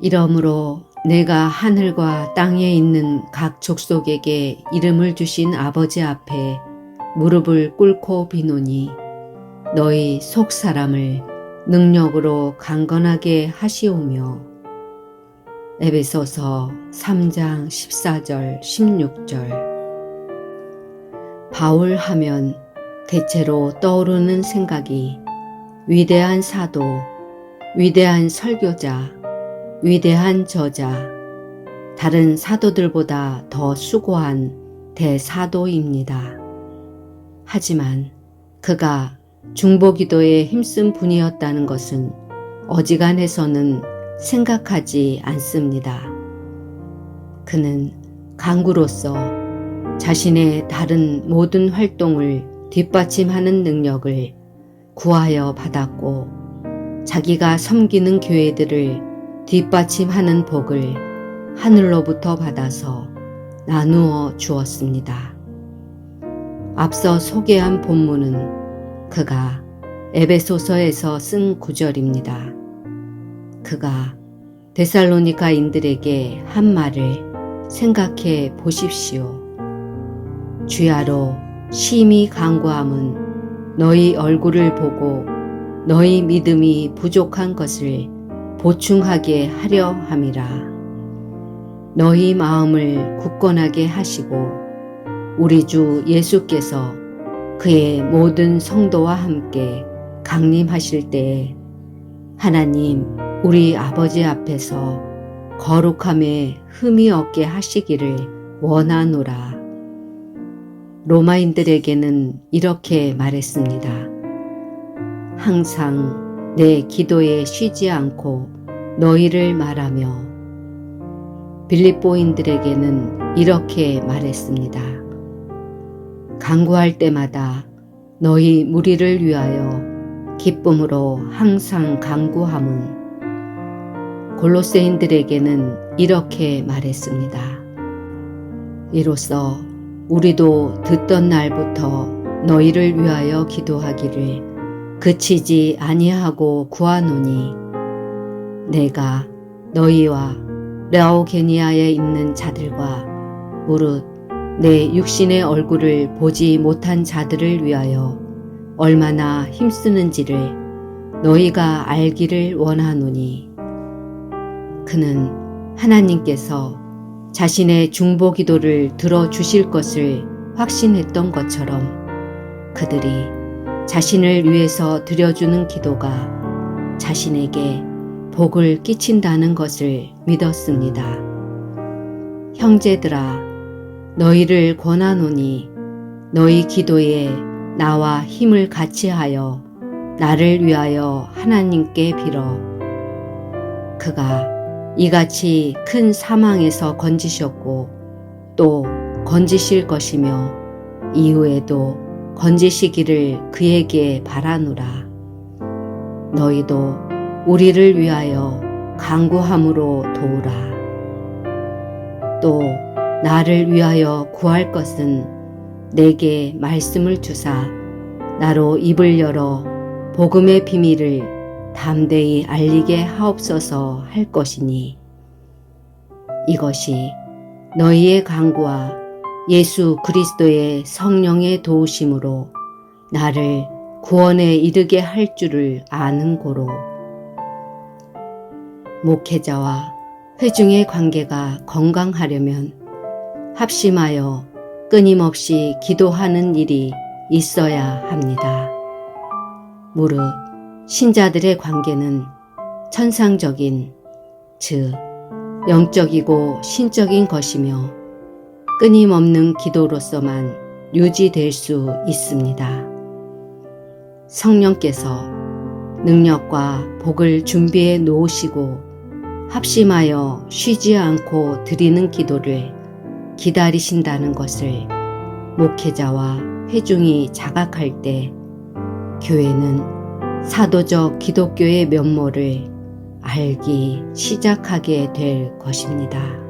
이러므로 내가 하늘과 땅에 있는 각 족속에게 이름을 주신 아버지 앞에 무릎을 꿇고 비노니 너희 속 사람을 능력으로 강건하게 하시오며. 에베소서 3장 14절 16절. 바울 하면 대체로 떠오르는 생각이 위대한 사도, 위대한 설교자, 위대한 저자, 다른 사도들보다 더 수고한 대사도입니다. 하지만 그가 중보기도에 힘쓴 분이었다는 것은 어지간해서는 생각하지 않습니다. 그는 강구로서 자신의 다른 모든 활동을 뒷받침하는 능력을 구하여 받았고 자기가 섬기는 교회들을 뒷받침하는 복을 하늘로부터 받아서 나누어 주었습니다. 앞서 소개한 본문은 그가 에베소서에서 쓴 구절입니다. 그가 데살로니카인들에게 한 말을 생각해 보십시오. 주야로 심히 간구함은 너희 얼굴을 보고 너희 믿음이 부족한 것을 보충하게 하려 함이라. 너희 마음을 굳건하게 하시고 우리 주 예수께서 그의 모든 성도와 함께 강림하실 때에 하나님 우리 아버지 앞에서 거룩함에 흠이 없게 하시기를 원하노라. 로마인들에게는 이렇게 말했습니다. 항상 내 기도에 쉬지 않고 너희를 말하며 빌립보인들에게는 이렇게 말했습니다. 강구할 때마다 너희 무리를 위하여 기쁨으로 항상 강구함은 골로새인들에게는 이렇게 말했습니다. 이로써 우리도 듣던 날부터 너희를 위하여 기도하기를 그치지 아니하고 구하노니 내가 너희와 라오게니아에 있는 자들과 무릇 내 육신의 얼굴을 보지 못한 자들을 위하여 얼마나 힘쓰는지를 너희가 알기를 원하노니. 그는 하나님께서 자신의 중보 기도를 들어주실 것을 확신했던 것처럼 그들이 자신을 위해서 드려주는 기도가 자신에게 복을 끼친다는 것을 믿었습니다. 형제들아, 너희를 권하노니 너희 기도에 나와 힘을 같이 하여 나를 위하여 하나님께 빌어 그가 이같이 큰 사망에서 건지셨고 또 건지실 것이며 이후에도 건지시기를 그에게 바라노라. 너희도 우리를 위하여 강구함으로 도우라. 또 나를 위하여 구할 것은 내게 말씀을 주사 나로 입을 열어 복음의 비밀을 담대히 알리게 하옵소서 할 것이니 이것이 너희의 강구와 예수 그리스도의 성령의 도우심으로 나를 구원에 이르게 할 줄을 아는 고로 목회자와 회중의 관계가 건강하려면 합심하여 끊임없이 기도하는 일이 있어야 합니다. 무릇 신자들의 관계는 천상적인, 즉, 영적이고 신적인 것이며 끊임없는 기도로서만 유지될 수 있습니다. 성령께서 능력과 복을 준비해 놓으시고 합심하여 쉬지 않고 드리는 기도를 기다리신다는 것을 목회자와 회중이 자각할 때 교회는 사도적 기독교의 면모를 알기 시작하게 될 것입니다.